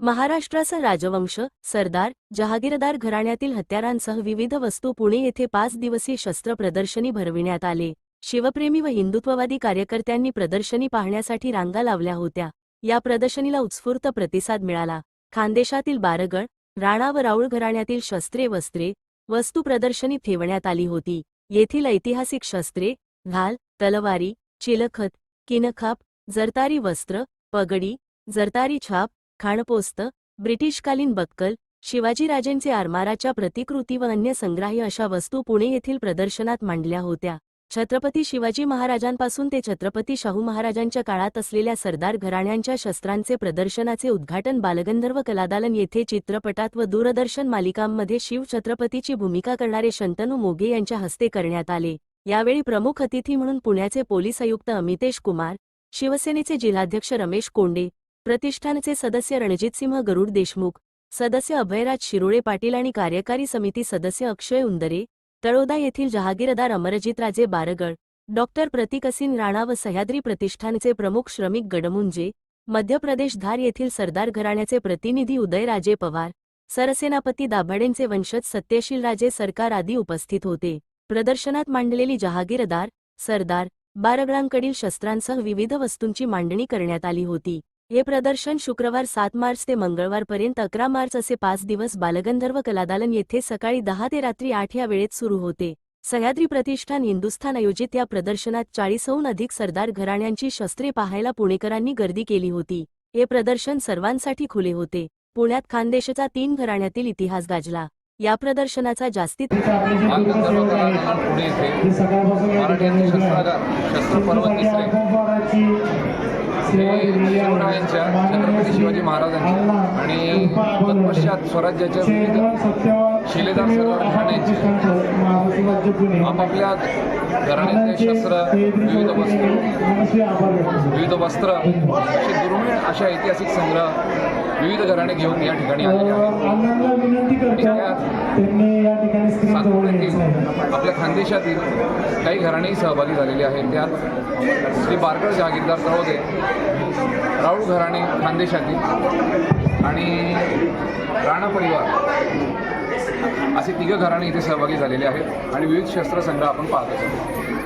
महाराष्ट्राचा राजवंश सरदार जहागीरदार घराण्यातील हत्यारांसह विविध वस्तू पुणे येथे पाच दिवसीय शस्त्र प्रदर्शनी भरविण्यात आले. शिवप्रेमी व हिंदुत्ववादी कार्यकर्त्यांनी प्रदर्शनी पाहण्यासाठी रांगा लावल्या होत्या. या प्रदर्शनीला उत्स्फूर्त प्रतिसाद मिळाला. खानदेशातील बारगळ राणा व राऊळ घराण्यातील शस्त्रे वस्त्रे वस्तू प्रदर्शनी ठेवण्यात आली होती. येथील ऐतिहासिक शस्त्रे घाल तलवारी चिलखत किनखाप जरतारी वस्त्र पगडी जरतारी छाप खाणपोस्त ब्रिटिशकालीन बक्कल शिवाजीराजेंचे आरमाराच्या प्रतिकृती व अन्य संग्राह्य अशा वस्तू पुणे येथील प्रदर्शनात मांडल्या होत्या. छत्रपती शिवाजी महाराजांपासून ते छत्रपती शाहू महाराजांच्या काळात असलेल्या सरदार घराण्यांच्या शस्त्रांचे प्रदर्शनाचे उद्घाटन बालगंधर्व कलादालन येथे चित्रपटात व दूरदर्शन मालिकांमध्ये शिव छत्रपतीची भूमिका करणारे शंतनू मोघे यांच्या हस्ते करण्यात आले. यावेळी प्रमुख अतिथी म्हणून पुण्याचे पोलीस आयुक्त अमितेश कुमार शिवसेनेचे जिल्हाध्यक्ष रमेश कोंडे प्रतिष्ठानचे सदस्य रणजितसिंह गरुड देशमुख सदस्य अभयराज शिरोळे पाटील आणि कार्यकारी समिती सदस्य अक्षय उंदरे तळोदा येथील जहागीरदार अमरजितराजे बारगड डॉक्टर प्रतिकसिन राणा व सह्याद्री प्रतिष्ठानचे प्रमुख श्रमिक गडमुंजे मध्य प्रदेश धार येथील सरदार घराण्याचे प्रतिनिधी उदयराजे पवार सरसेनापती दाभाडेंचे वंशज सत्यशीलराजे सरकार आदी उपस्थित होते. प्रदर्शनात मांडलेली जहागीरदार सरदार बारगडांकडील शस्त्रांसह विविध वस्तूंची मांडणी करण्यात आली होती. हे प्रदर्शन शुक्रवार सात मार्च ते मंगळवारपर्यंत अकरा मार्च असे पाच दिवस बालगंधर्व कलादालन येथे सकाळी दहा ते रात्री आठ या वेळेत सुरू होते. सह्याद्री प्रतिष्ठान हिंदुस्थान आयोजित या प्रदर्शनात चाळीसहून अधिक सरदार घराण्यांची शस्त्रे पाहायला पुणेकरांनी गर्दी केली होती. हे प्रदर्शन सर्वांसाठी खुले होते. पुण्यात खानदेशचा तीन घराण्यातील इतिहास गाजला. या प्रदर्शनाचा जास्तीत पुणे शिवरायांच्या छत्रपती शिवाजी महाराजांच्या आणि तत्पश्चात स्वराज्याच्या विविध शिलेदार सरदार घराण्यांचे आपापल्या घराण्याचे शस्त्र विविध वस्त्र विविध वस्त्र असे दुर्मिळ अशा ऐतिहासिक संग्रह विविध घराणे घेऊन या ठिकाणी आलेले आहेत. आपल्या खानदेशातील काही घराणेही सहभागी झालेले आहेत. त्यात श्री बारगळ जहागीरदार तळोदे राऊळ घराणे खानदेशातील आणि राणा परिवार. असे तिघं घराणे इथे सहभागी झालेले आहेत आणि विविध शस्त्रसंग्रह आपण पाहत आहोत.